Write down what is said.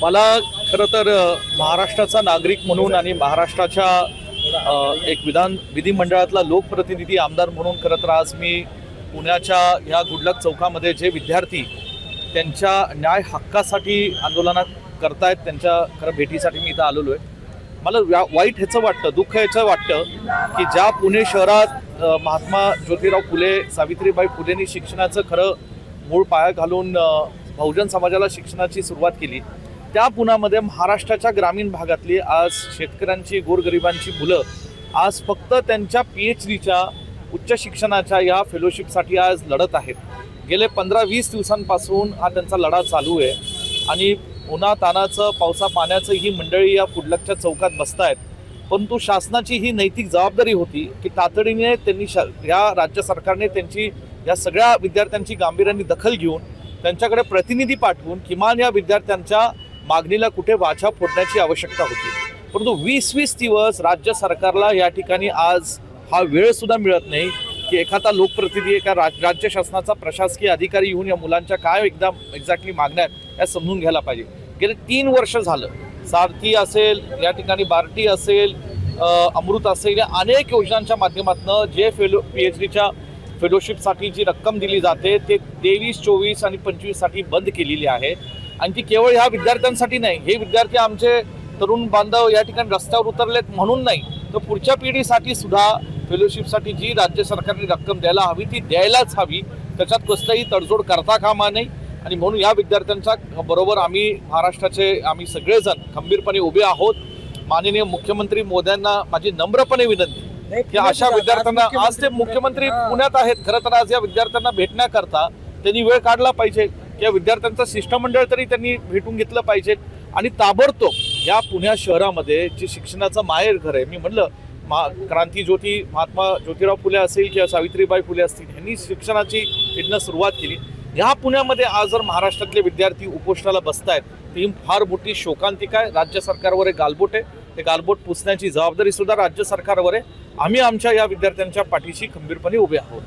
मला खरं तर महाराष्ट्राचा नागरिक म्हणून आणि महाराष्ट्राच्या एक विधान विधिमंडळातला लोकप्रतिनिधी आमदार म्हणून खरं तर आज मी पुण्याच्या ह्या गुडलक चौकामध्ये जे विद्यार्थी त्यांच्या न्याय हक्कासाठी आंदोलनात करतायत त्यांच्या खरं भेटीसाठी मी इथं आलेलो आहे. मला व्या वाईट ह्याचं वाटतं दुःख ह्याचं वाटतं की ज्या पुणे शहरात महात्मा ज्योतिराव फुले सावित्रीबाई फुलेंनी शिक्षणाचं खरं मूळ पाया घालून बहुजन समाजाला शिक्षणाची सुरुवात केली त्या पुण्यामध्ये महाराष्ट्राच्या ग्रामीण भागातली आज शेतकऱ्यांची गोरगरिबांची मुलं आज फक्त त्यांच्या पी एच डीच्या उच्च शिक्षणाच्या या फेलोशिपसाठी आज लढत आहेत. गेले पंधरा वीस दिवसांपासून हा त्यांचा लढा चालू आहे. आणि उन्हा तानाचं पावसा पाण्याचं ही मंडळी या कुडलकच्या चौकात बसतायत. परंतु शासनाची ही नैतिक जबाबदारी होती की तातडीने त्यांनी शा या राज्य सरकारने त्यांची या सगळ्या विद्यार्थ्यांची गांभीर्याने दखल घेऊन त्यांच्याकडे प्रतिनिधी पाठवून किमान या विद्यार्थ्यांच्या मागणीला कुठे वाचा फोडण्याची आवश्यकता होती. परंतु वीस वीस दिवस राज्य सरकारला या ठिकाणी आज हा वेळ सुद्धा मिळत नाही की एखादा लोकप्रतिनिधी एका राज राज्य शासनाचा प्रशासकीय अधिकारी येऊन या मुलांच्या काय एकदा एक्झॅक्टली मागण्या आहेत या समजून घ्यायला पाहिजे. गेले तीन वर्ष झालं. सारथी असेल या ठिकाणी बार्टी असेल अमृत असेल या अनेक योजनांच्या माध्यमातून जे फेलो पी एच डीच्या फेलोशिपसाठी जी रक्कम दिली जाते ते तेवीस चोवीस आणि पंचवीससाठी बंद केलेली आहे. आणि ती केवळ ह्या विद्यार्थ्यांसाठी नाही हे विद्यार्थी आमचे तरुण बांधव या ठिकाणी रस्त्यावर उतरलेत म्हणून नाही. तर पुढच्या पिढीसाठी सुद्धा फेलोशिपसाठी जी राज्य सरकारने रक्कम द्यायला हवी ती द्यायलाच हवी. त्याच्यात कसलाही तडजोड करता कामा नाही आणि म्हणून या विद्यार्थ्यांच्या बरोबर आम्ही महाराष्ट्राचे आम्ही सगळेजण खंबीरपणे उभे आहोत. माननीय मुख्यमंत्री मोद्यांना माझी नम्रपणे विनंती. की अशा विद्यार्थ्यांना आज ते मुख्यमंत्री पुण्यात आहेत खरं तर आज या विद्यार्थ्यांना भेटण्याकरता त्यांनी वेळ काढला पाहिजे. या विद्यार्थ्यांचं शिष्टमंडळ तरी त्यांनी भेटून घेतलं पाहिजे. आणि ताबडतोब या पुण्या शहरामध्ये जे शिक्षणाचं माहेर घर आहे मी म्हणलं मा क्रांती ज्योती महात्मा ज्योतिराव फुले असेल किंवा सावित्रीबाई फुले असतील यांनी शिक्षणाची इथनं सुरुवात केली. ह्या पुण्यामध्ये आज जर महाराष्ट्रातले विद्यार्थी उपोषणाला बसतायत ती फार मोठी शोकांतिका आहे. राज्य सरकारवर एक गालबोट आहे. ते गालबोट पुसण्याची जबाबदारी सुद्धा राज्य सरकारवर आहे. आम्ही आमच्या या विद्यार्थ्यांच्या पाठीशी खंबीरपणे उभे आहोत.